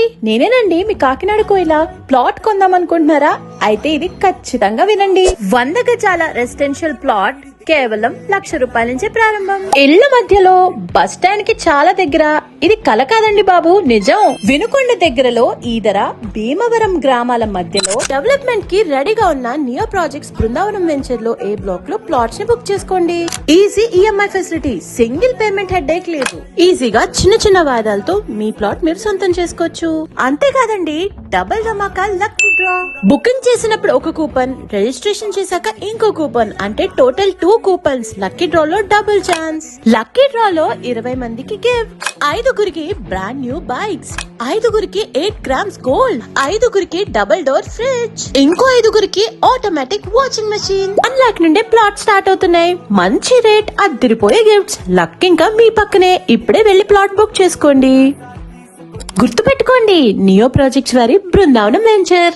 Hi నేనేనండి మీ కాకినాడ కోయిల. Plot కొందాం అనుకుంటున్నారా అయితే ఇది ఖచ్చితంగా వినండి. వంద గజాల రెసిడెన్షియల్ ప్లాట్ కేవలం లక్ష రూపాయల నుంచి ప్రారంభం. ఇళ్ళ మధ్యలో బస్ స్టాండ్కి చాలా దగ్గర. ఇది కల కాదండి బాబు నిజం. వినుకొండ దగ్గరలో ఈదర భీమవరం గ్రామాల మధ్యలో డెవలప్మెంట్కి రెడీగా ఉన్న నియో ప్రాజెక్ట్స్ బృందావనం వెంచర్లో ఏ బ్లాక్లో ప్లాట్స్ని బుక్ చేసుకోండి. Easy EMI facility single payment head లేదు. ఈజీగా చిన్న చిన్న వాయిదాలతో మీ ప్లాట్ మీరు సొంతం చేసుకోవచ్చు. అంతేకాదండి డబల్ ధమాకా లక్ డ్రా. బుకింగ్ చేసినప్పుడు ఒక కూపన్ రిజిస్ట్రేషన్ చేశాక ఇంకో కూపన్ అంటే total two coupons. Lucky draw లో డబుల్ ఛాన్స్ లక్కీ డ్రా లో ఇరవై మందికి గిఫ్ట్ ఐదుగురికి బ్రాండ్ న్యూ బైక్స్ ఐదుగురికి ఎయిట్ గ్రామ్స్ గోల్డ్ ఐదుగురికి డబుల్ డోర్ ఫ్రిడ్జ్ ఇంకో ఐదుగురికి automatic washing machine one lakh నుండి ప్లాట్ స్టార్ట్ అవుతున్నాయి. మంచి రేట్ అద్దరిపోయే గిఫ్ట్స్ లక్ ఇంకా మీ పక్కనే. ఇప్పుడే వెళ్ళి ప్లాట్ బుక్ చేసుకోండి. గుర్తుపెట్టుకోండి. నియో ప్రాజెక్ట్స్ వారి బృందావనం వెంచర్